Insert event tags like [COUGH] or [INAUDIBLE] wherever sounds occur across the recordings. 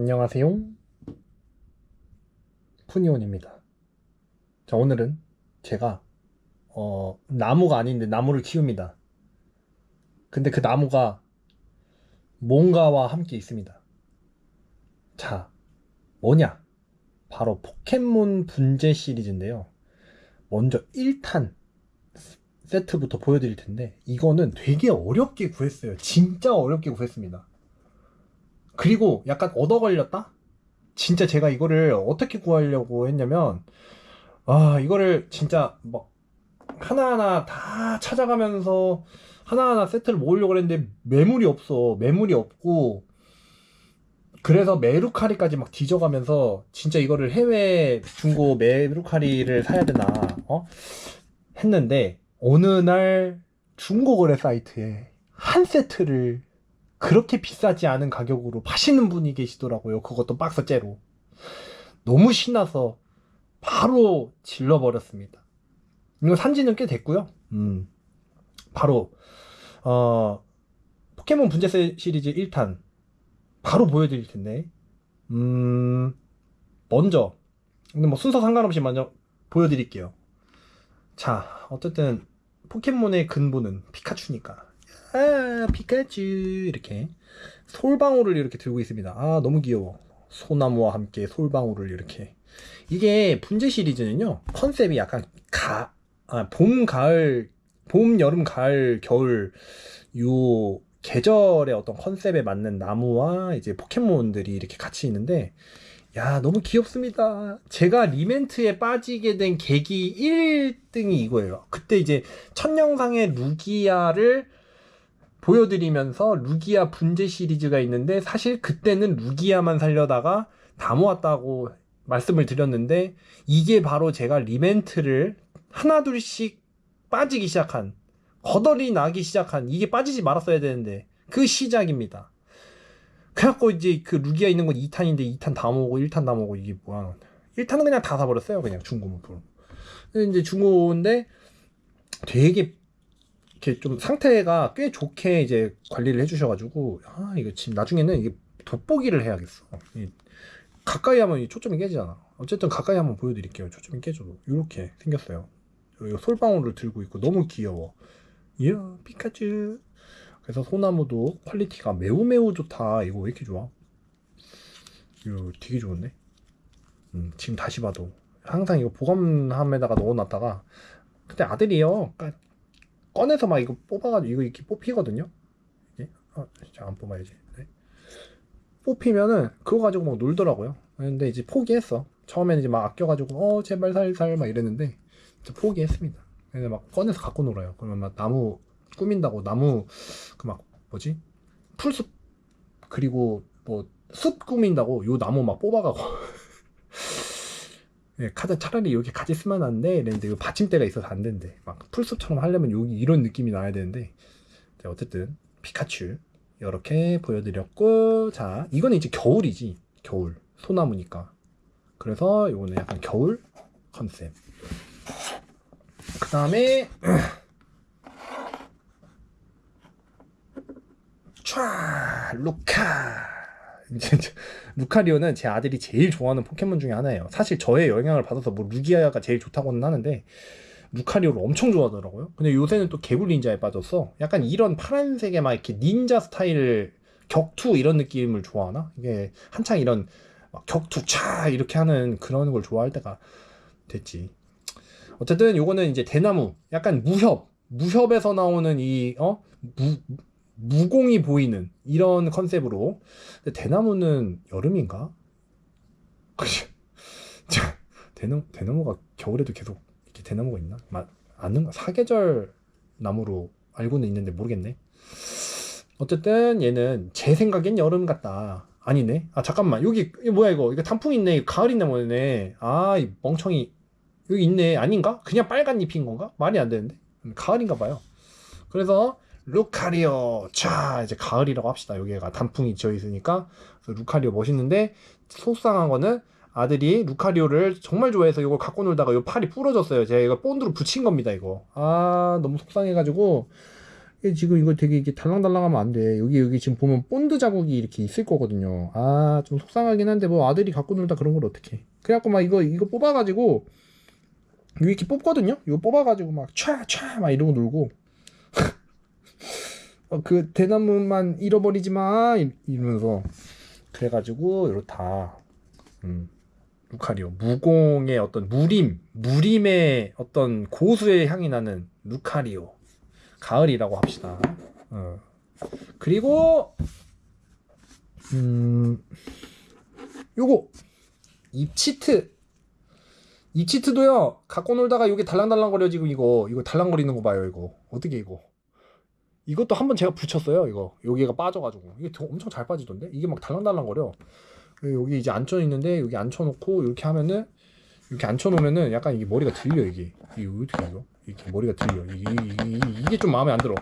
안녕하세요. 푸니온입니다. 자, 오늘은 제가, 어, 나무가 아닌데 나무를 키웁니다. 근데 그 나무가 뭔가와 함께 있습니다. 자, 뭐냐? 바로 포켓몬 분재 시리즈인데요. 먼저 1탄 세트부터 보여드릴 텐데, 이거는 되게 어렵게 구했어요. 진짜 어렵게 구했습니다. 그리고 약간 얻어 걸렸다? 진짜 제가 이거를 어떻게 구하려고 했냐면, 아, 이거를 진짜 막 하나하나 다 찾아가면서 하나하나 세트를 모으려고 했는데 매물이 없어. 매물이 없고, 그래서 메루카리까지 막 뒤져가면서 진짜 이거를 해외 중고 메루카리를 사야 되나, 어? 했는데, 어느 날 중고 거래 사이트에 한 세트를 그렇게 비싸지 않은 가격으로 파시는 분이 계시더라고요. 그것도 박스째로. 너무 신나서 바로 질러버렸습니다. 이거 산지는 꽤 됐고요. 음. 바로 어 포켓몬 분재 시리즈 1탄 바로 보여드릴 텐데 음 먼저 근데 뭐 순서 상관없이 먼저 보여드릴게요. 자 어쨌든 포켓몬의 근본은 피카츄니까 아 피카츄 이렇게 솔방울을 이렇게 들고 있습니다. 아 너무 귀여워. 소나무와 함께 솔방울을 이렇게 이게 분재 시리즈는요 컨셉이 약간 가, 아, 봄, 가을, 봄, 여름, 가을, 겨울 요 계절의 어떤 컨셉에 맞는 나무와 이제 포켓몬들이 이렇게 같이 있는데 야 너무 귀엽습니다. 제가 리멘트에 빠지게 된 계기 1등이 이거예요. 그때 이제 첫 영상에 루기아를 보여드리면서 루기아 분재 시리즈가 있는데 사실 그때는 루기아만 살려다가 다 모았다고 말씀을 드렸는데 이게 바로 제가 리멘트를 하나둘씩 빠지기 시작한 거덜이 나기 시작한 이게 빠지지 말았어야 되는데 그 시작입니다. 그래갖고 이제 그 루기아 있는 건 2탄인데 2탄 다 모으고 1탄 다 모으고 이게 뭐야 1탄은 그냥 다 사버렸어요 그냥 중고무품 근데 이제 중고인데 되게 이렇게 좀 상태가 꽤 좋게 이제 관리를 해주셔가지고 아 이거 지금 나중에는 이게 돋보기를 해야겠어. 이 가까이 하면 이 초점이 깨지잖아. 어쨌든 가까이 한번 보여드릴게요. 초점이 깨져도. 이렇게 생겼어요. 여기 솔방울을 들고 있고 너무 귀여워. 이야 피카츄. 그래서 소나무도 퀄리티가 매우 매우 좋다. 이거 왜 이렇게 좋아? 이거 되게 좋은데? 음, 지금 다시 봐도. 항상 이거 보관함에다가 넣어놨다가. 그때 아들이요. 그러니까 꺼내서 막 이거 뽑아가지고 이거 이렇게 뽑히거든요. 이게 아, 진짜 안 뽑아야지. 네. 뽑히면은 그거 가지고 막 놀더라고요. 근데 이제 포기했어. 처음에는 이제 막 아껴가지고 어 제발 살살 막 이랬는데 포기했습니다. 그래서 막 꺼내서 갖고 놀아요. 그러면 막 나무 꾸민다고 나무 그 막 뭐지? 풀숲 그리고 뭐 숲 꾸민다고 요 나무 막 뽑아가고 예, 카드 차라리 이렇게 같이 쓰면 안 돼. 이랬는데 이거 받침대가 있어서 안 된대. 막 풀숲처럼 하려면 여기 이런 느낌이 나야 되는데. 자, 어쨌든 피카츄 이렇게 보여드렸고, 자 이거는 이제 겨울이지. 겨울 소나무니까. 그래서 이거는 약간 겨울 컨셉. 그 다음에 촤 루카 [LAUGHS] 루카리오는 제 아들이 제일 좋아하는 포켓몬 중에 하나예요. 사실 저의 영향을 받아서 뭐 루기아가 제일 좋다고는 하는데 루카리오를 엄청 좋아하더라고요. 근데 요새는 또 개굴 닌자에 빠졌어. 약간 이런 파란색의 막 이렇게 닌자 스타일 격투 이런 느낌을 좋아하나? 이게 한창 이런 막 격투 차 이렇게 하는 그런 걸 좋아할 때가 됐지. 어쨌든 요거는 이제 대나무 약간 무협 무협에서 나오는 이 어? 무, 무공이 보이는 이런 컨셉으로 대나무는 여름인가? [LAUGHS] 자, 대나무, 대나무가 겨울에도 계속 이렇게 대나무가 있나? 마, 아는 사계절 나무로 알고는 있는데 모르겠네. 어쨌든 얘는 제 생각엔 여름 같다. 아니네. 아 잠깐만 여기 이거 뭐야 이거 이거 단풍 있네. 가을 있네 뭐네. 아이 멍청이 여기 있네. 아닌가? 그냥 빨간 잎인 건가? 말이 안 되는데. 음, 가을인가 봐요. 그래서 루카리오 자 이제 가을이라고 합시다 여기가 단풍이 지어 있으니까 루카리오 멋있는데 속상한 거는 아들이 루카리오를 정말 좋아해서 이걸 갖고 놀다가 이 팔이 부러졌어요 제가 이거 본드로 붙인 겁니다 이거 아 너무 속상해가지고 지금 이거 되게 이게 달랑달랑하면 안 돼. 여기 여기 지금 보면 본드 자국이 이렇게 있을 거거든요. 아 좀 속상하긴 한데 뭐 아들이 갖고 놀다 그런 걸 어떻게? 그래갖고 막 이거 이거 뽑아가지고 이렇게 뽑거든요. 이거 뽑아가지고 막 촤촤 막 이러고 놀고. 어, 그 대나무만 잃어버리지 마 이- 이러면서 그래가지고 이렇다. 음. 루카리오 무공의 어떤 무림 무림의 어떤 고수의 향이 나는 루카리오 가을이라고 합시다. 어. 그리고 음 요거 입치트 입치트도요 갖고 놀다가 이게 달랑달랑거려 지금 이거 이거 달랑거리는 거 봐요 이거 어떻게 이거 이것도 한번 제가 붙였어요 이거. 여기가 빠져가지고. 이게 더- 엄청 잘 빠지던데? 이게 막 달랑달랑거려. 여기 이제 앉혀 있는데 여기 앉혀놓고 이렇게 하면은 이렇게 앉혀놓으면은 약간 이게 머리가 들려 이게. 이게 어떻게 이거? 이렇게 머리가 들려. 이게, 이게, 이게 좀 마음에 안 들어.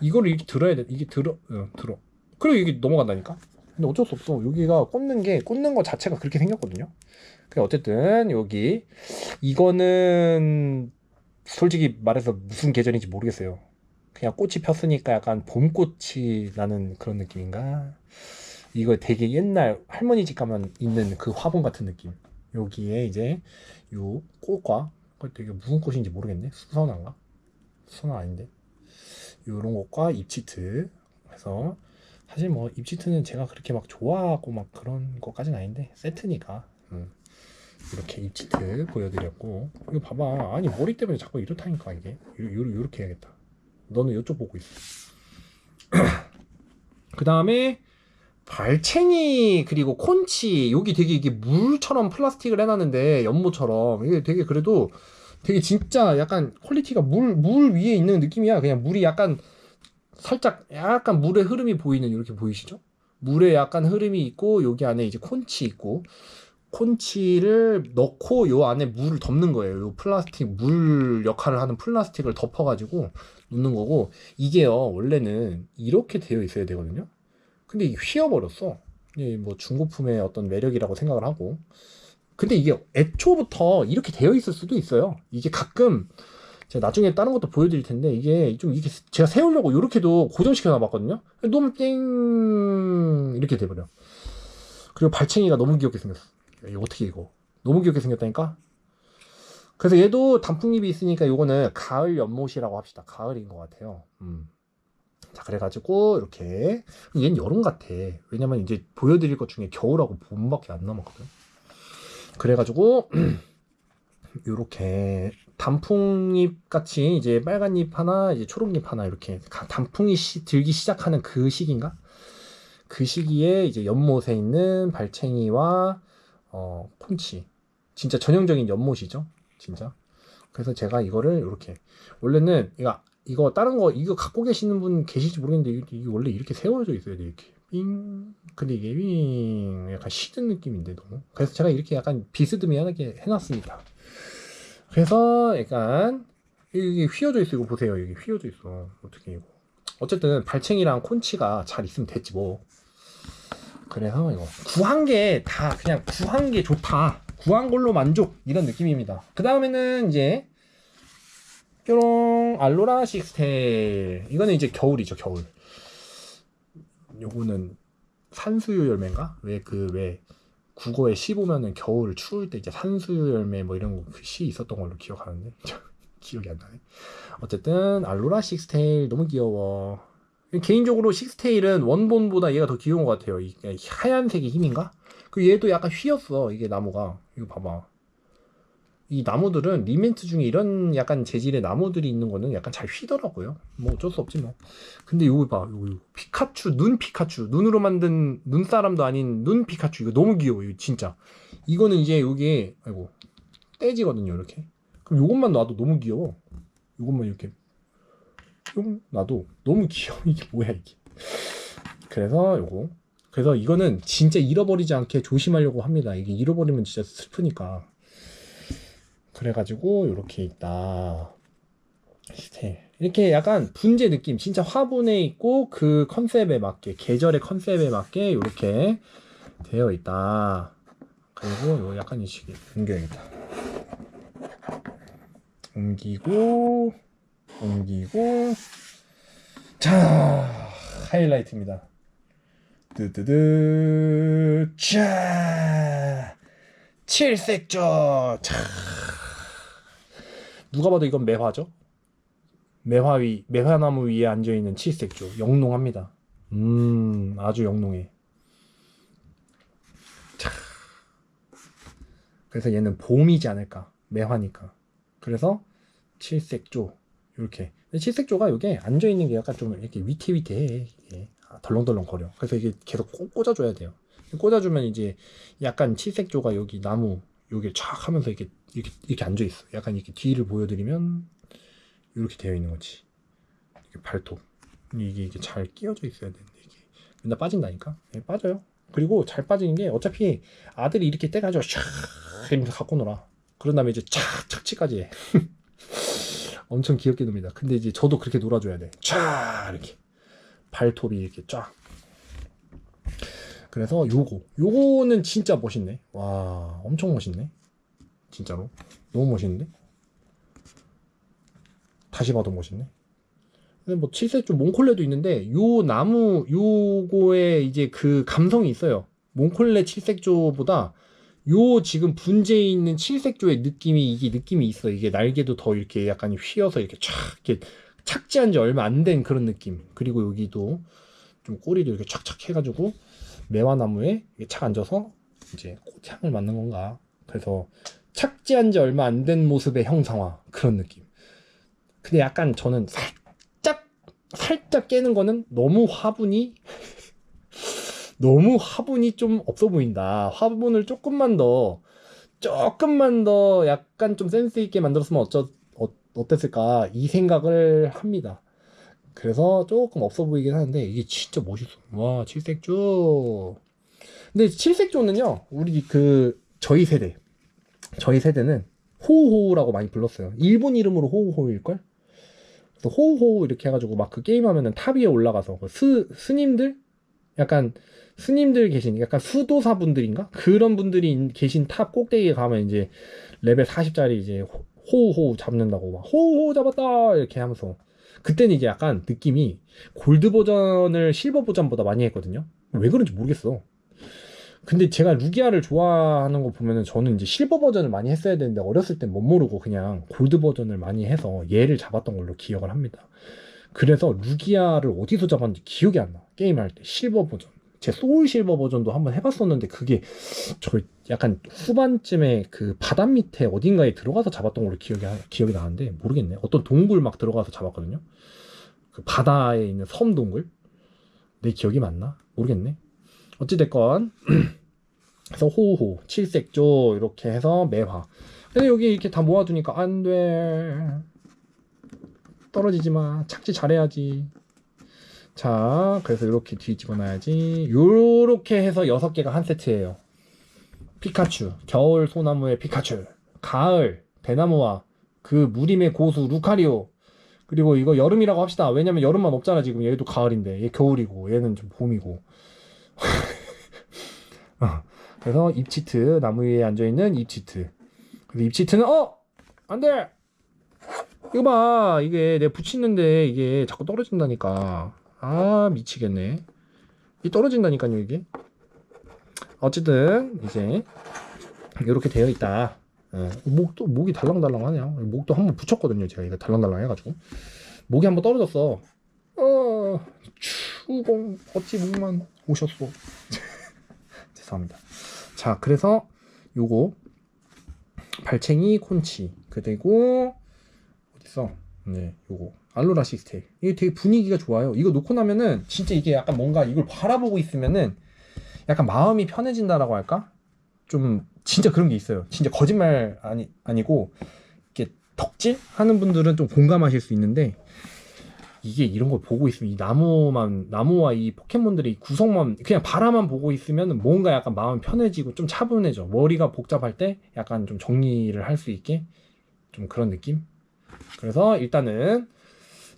이거를 이렇게 들어야 돼. 이게 들어 어, 들어. 그리고 이게 넘어간다니까? 근데 어쩔 수 없어. 여기가 꽂는 게 꽂는 거 자체가 그렇게 생겼거든요. 그래 어쨌든 여기 이거는 솔직히 말해서 무슨 계절인지 모르겠어요 그냥 꽃이 폈으니까 약간 봄꽃이 나는 그런 느낌인가 이거 되게 옛날 할머니 집 가면 있는 그 화분 같은 느낌. 여기에 이제 요 꽃과 되게 무슨 꽃인지 모르겠네. 수선화인가? 수선화 아닌데. 요런 것과 입치트. 그래서 사실 뭐 입치트는 제가 그렇게 막 좋아하고 막 그런 것까지는 아닌데 세트니까. 음. 이렇게 입치트 보여드렸고 이거 봐봐 아니 머리 때문에 자꾸 이렇다니까 이게 요, 요, 요렇게 해야겠다 너는 이쪽 보고 있어 [CLEARS THROAT] 그 다음에 발챙이 그리고 콘치 여기 되게 이게 물처럼 플라스틱을 해놨는데 연모처럼 이게 되게 그래도 되게 진짜 약간 퀄리티가 물 물 위에 있는 느낌이야 그냥 물이 약간 살짝 약간 물의 흐름이 보이는 이렇게 보이시죠? 물에 약간 흐름이 있고 여기 안에 이제 콘치 있고 콘치를 넣고 요 안에 물을 덮는 거예요. 요 플라스틱 물 역할을 하는 플라스틱을 덮어가지고 놓는 거고 이게요 원래는 이렇게 되어 있어야 되거든요. 근데 휘어버렸어. 뭐 중고품의 어떤 매력이라고 생각을 하고. 근데 이게 애초부터 이렇게 되어 있을 수도 있어요. 이게 가끔 제가 나중에 다른 것도 보여드릴 텐데 이게 좀 이게 제가 세우려고 이렇게도 고정시켜 놔봤거든요. 너무 땡 이렇게 돼버려. 그리고 발챙이가 너무 귀엽게 생겼어. 야, 이거 어떻게 이거? 너무 귀엽게 생겼다니까. 그래서 얘도 단풍잎이 있으니까 요거는 가을 연못이라고 합시다. 가을인 것 같아요. 음. 자 그래가지고 이렇게 얘는 여름 같아 왜냐면 이제 보여드릴 것 중에 겨울하고 봄밖에 안 남았거든 그래가지고 [CLEARS THROAT] 이렇게 단풍잎 같이 이제 빨간 잎 하나 이제 초록잎 하나 이렇게 가- 단풍이 시- 들기 시작하는 그 시기인가 그 시기에 이제 연못에 있는 발챙이와 어 콘치 진짜 전형적인 연못이죠 진짜? 그래서 제가 이거를 이렇게 원래는 이거 이거 다른 거 이거 갖고 계시는 분 계실지 모르겠는데 이게, 원래 이렇게 세워져 있어야 돼 이렇게 삥. 근데 이게 삥 약간 시든 느낌인데 너무. 그래서 제가 이렇게 약간 비스듬히하게 해놨습니다. 그래서 약간 이게 휘어져 있어. 이거 보세요. 이게 휘어져 있어. 어떻게 이거. 어쨌든 발챙이랑 콘치가 잘 있으면 됐지 뭐. 그래서 이거 구한 게 다 그냥 구한 게 좋다 구한 걸로 만족. 이런 느낌입니다. 그 다음에는 이제 뾰롱 알로라 식스테일. 이거는 이제 겨울이죠 겨울. 요거는 산수유 열매인가? 왜 그 왜 국어에 시 보면은 겨울 추울 때 이제 산수유 열매 뭐 이런 거시 있었던 걸로 기억하는데? [LAUGHS] 기억이 안 나네. 어쨌든 알로라 식스테일 너무 귀여워 개인적으로 식스테일은 원본보다 얘가 더 귀여운 것 같아요 이 하얀색의 힘인가 그 얘도 약간 휘었어 이게 나무가 이거 봐봐 이 나무들은 리멘트 중에 이런 약간 재질의 나무들이 있는 거는 약간 잘 휘더라고요. 뭐 어쩔 수 없지 뭐. 근데 요거 봐, 요거, 요거. 피카츄, 눈 피카츄, 눈으로 만든 눈사람도 아닌 눈 피카츄 이거 너무 귀여워, 이거 진짜. 이거는 이제 여기 아이고 떼지거든요, 이렇게. 그럼 요것만 놔도 너무 귀여워. 요것만 이렇게 요거 놔도 너무 귀여워. [LAUGHS] 이게 뭐야 이게. 그래서 요거. 그래서 이거는 진짜 잃어버리지 않게 조심하려고 합니다. 이게 잃어버리면 진짜 슬프니까. 그래가지고 이렇게 있다. 이렇게 약간 분재 느낌, 진짜 화분에 있고 그 컨셉에 맞게 계절의 컨셉에 맞게 이렇게 되어 있다. 그리고 요 약간 이 시기 옮겨야겠다. 옮기고 옮기고 자, 하이라이트입니다. 뜨뜨드, 자, 칠색조. 자. 누가 봐도 이건 매화죠? 매화 위, 매화나무 위에 앉아 있는 칠색조. 영롱합니다. 음, 아주 영롱해. 자. 그래서 얘는 봄이지 않을까. 매화니까. 그래서 칠색조. 이렇게. 칠색조가 이게 앉아 있는 게 약간 좀 이렇게 위태위태해. 이게. 아, 덜렁덜렁 거려. 그래서 이게 계속 꽂- 꽂아줘야 돼요. 꽂아주면 이제 약간 칠색조가 여기 나무, 여기 촥 하면서 이렇게, 이렇게, 이렇게 앉아 있어. 약간 이렇게 뒤를 보여드리면 이렇게 되어 있는 거지. 이게 발톱. 이게, 이게 잘 끼워져 있어야 되는데, 이게. 맨날 빠진다니까? 예, 빠져요. 그리고 잘 빠지는 게 어차피 아들이 이렇게 떼가지고 샥 이러면서 갖고 놀아. 그런 다음에 이제 착 착지까지 해. [LAUGHS] 엄청 귀엽게 놉니다. 근데 이제 저도 그렇게 놀아줘야 돼. 쫙 이렇게 발톱이 이렇게 쫙. 그래서 요거 요거는 진짜 멋있네. 와 엄청 멋있네. 진짜로 너무 멋있는데. 다시 봐도 멋있네. 근데 뭐 칠색조 몽콜레도 있는데 요 나무 요거에 이제 그 감성이 있어요. 몽콜레 칠색조보다 요 지금 분재에 있는 칠색조의 느낌이 이게 느낌이 있어. 이게 날개도 더 이렇게 약간 휘어서 이렇게 촥 이렇게 착지한 지 얼마 안 된 그런 느낌. 그리고 여기도 좀 꼬리도 이렇게 착착 해가지고 매화나무에 착 앉아서 이제 꽃향을 맡는 건가. 그래서 착지한 지 얼마 안 된 모습의 형상화 그런 느낌. 근데 약간 저는 살짝 살짝 깨는 거는 너무 화분이 너무 화분이 좀 없어 보인다. 화분을 조금만 더, 조금만 더 약간 좀 센스 있게 만들었으면 어쩌, 어, 어땠을까. 이 생각을 합니다. 그래서 조금 없어 보이긴 하는데, 이게 진짜 멋있어. 와, 칠색조. 근데 칠색조는요, 우리 그, 저희 세대. 저희 세대는 호우호우라고 많이 불렀어요. 일본 이름으로? 그래서 호우호우 이렇게 해가지고 막 그 게임 하면은 탑 위에 올라가서 그 스, 스님들? 약간 스님들 계신 약간 수도사 분들인가? 그런 분들이 계신 탑 꼭대기에 가면 이제 레벨 40짜리 이제 호- 호우호우 잡는다고 막 호우호우 잡았다! 이렇게 하면서. 그때는 이제 약간 느낌이 골드 버전을 실버 버전보다 많이 했거든요. 왜 그런지 모르겠어. 근데 제가 루기아를 좋아하는 거 보면은 저는 이제 실버 버전을 많이 했어야 되는데 어렸을 땐 못 모르고 그냥 골드 버전을 많이 해서 얘를 잡았던 걸로 기억을 합니다. 그래서 루기아를 어디서 잡았는지 기억이 안 나. 게임할 때 실버 버전. 제 소울 실버 버전도 한번 해봤었는데 그게 저 약간 후반쯤에 그 바닷 밑에 어딘가에 들어가서 잡았던 걸로 기억이 하- 기억이 나는데 모르겠네. 어떤 동굴 막 들어가서 잡았거든요. 그 바다에 있는 섬 동굴. 내 기억이 맞나? 모르겠네. 어찌됐건 [CLEARS THROAT] 그래서 호호 칠색조 이렇게 해서 매화. 근데 여기 이렇게 다 모아두니까 안 돼. 떨어지지 마. 착지 잘해야지. 자, 그래서 이렇게 뒤집어 놔야지. 요렇게 해서 여섯 개가 한 세트예요. 피카츄, 겨울 소나무의 피카츄, 가을 대나무와 그 무림의 고수 루카리오. 그리고 이거 여름이라고 합시다. 왜냐면 여름만 없잖아 지금. 얘도 가을인데 얘 겨울이고 얘는 좀 봄이고. [LAUGHS] 어, 그래서 입치트 나무 위에 앉아 있는 입치트. 그래서 입치트는 어 안 돼 이거 봐 이게 내가 붙이는데 이게 자꾸 떨어진다니까 아 미치겠네. 이 떨어진다니까요 이게. 어쨌든 이제 이렇게 되어 있다. 어, 목도 목이 달랑달랑하네요. 목도 한번 붙였거든요 제가 이거 달랑달랑 해가지고. 목이 한번 떨어졌어. 어 추공 어찌 목만 오셨어 [LAUGHS] 죄송합니다. 자 그래서 요거 발챙이 콘치. 그리고 어딨어? 네 요거 알로라 시스템 이게 되게 분위기가 좋아요. 이거 놓고 나면은 진짜 이게 약간 뭔가 이걸 바라보고 있으면은 약간 마음이 편해진다라고 할까? 좀 진짜 그런 게 있어요. 진짜 거짓말 아니 아니고 이렇게 덕질 하는 분들은 좀 공감하실 수 있는데 이게 이런 걸 보고 있으면 이 나무만 나무와 이 포켓몬들의 구성만 그냥 바라만 보고 있으면 뭔가 약간 마음 편해지고 좀 차분해져. 머리가 복잡할 때 약간 좀 정리를 할 수 있게 좀 그런 느낌? 그래서 일단은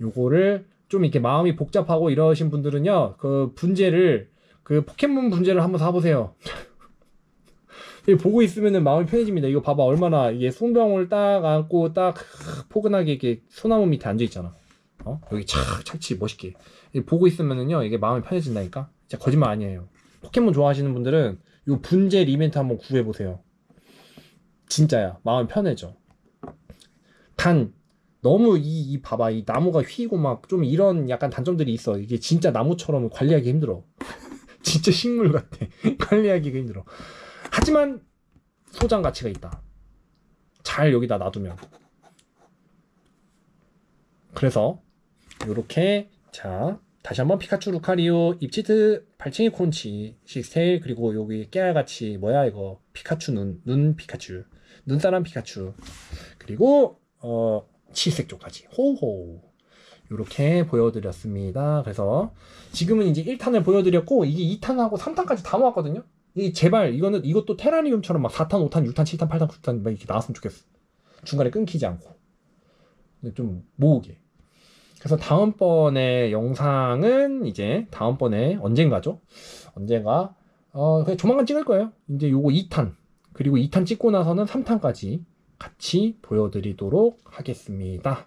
요거를 좀 이렇게 마음이 복잡하고 이러신 분들은요 그 분재를 그 포켓몬 분재를 한번 사보세요. [LAUGHS] 보고 있으면은 마음이 편해집니다. 이거 봐봐. 얼마나 이게 손병을 딱 안고 딱 포근하게 이렇게 소나무 밑에 앉아 있잖아. 어? 여기 착 착지 멋있게. 이게 보고 있으면은요 이게 마음이 편해진다니까? 진짜 거짓말 아니에요. 포켓몬 좋아하시는 분들은 요 분재 리멘트 한번 구해보세요. 진짜야. 마음 편해져. 단 너무 이, 이 봐봐 이 나무가 휘고 막 좀 이런 약간 단점들이 있어. 이게 진짜 나무처럼 관리하기 힘들어. [LAUGHS] 진짜 식물 같아. [LAUGHS] 관리하기가 힘들어. 하지만 소장 가치가 있다. 잘 여기다 놔두면. 그래서 요렇게 자 다시 한번 피카츄 루카리오 입치트 발챙이 콘치 시스텔 그리고 여기 깨알같이 뭐야 이거? 피카츄 눈 눈 피카츄. 눈사람 피카츄. 그리고 어 칠색 쪽까지. 호호. 요렇게 보여드렸습니다. 그래서 지금은 이제 1탄을 보여드렸고 이게 2탄하고 3탄까지 다 모았거든요? 이 제발 이거는 이것도 테라리움처럼 막 4탄 5탄 6탄 7탄 8탄 9탄 막 이렇게 나왔으면 좋겠어. 중간에 끊기지 않고. 좀 모으게. 그래서 다음번에 영상은 이제 다음번에 언젠가죠? 언젠가 어 그냥 조만간 찍을 거예요. 이제 요거 2탄. 그리고 2탄 찍고 나서는 3탄까지 같이 보여드리도록 하겠습니다.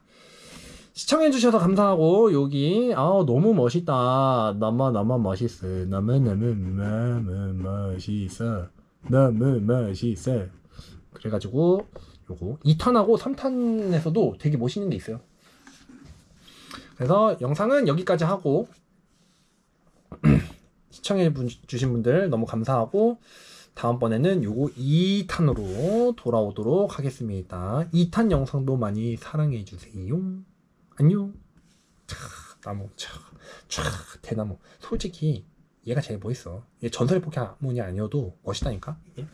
시청해주셔서 감사하고 여기 아 너무 멋있다 너무 너무 멋있어 너무 너무 너무 멋있어 너무 멋있어 그래가지고 요거 2탄하고 3탄에서도 되게 멋있는 게 있어요. 그래서 영상은 여기까지 하고 시청해 분- 주신 분들 너무 감사하고 다음번에는 요거 2탄으로 돌아오도록 하겠습니다. 2탄 영상도 많이 사랑해 주세요. 안녕. 차, 나무, 차, 차, 대나무. 솔직히 얘가 제일 멋있어. 얘 전설의 포켓몬이 아니어도 멋있다니까. 이게.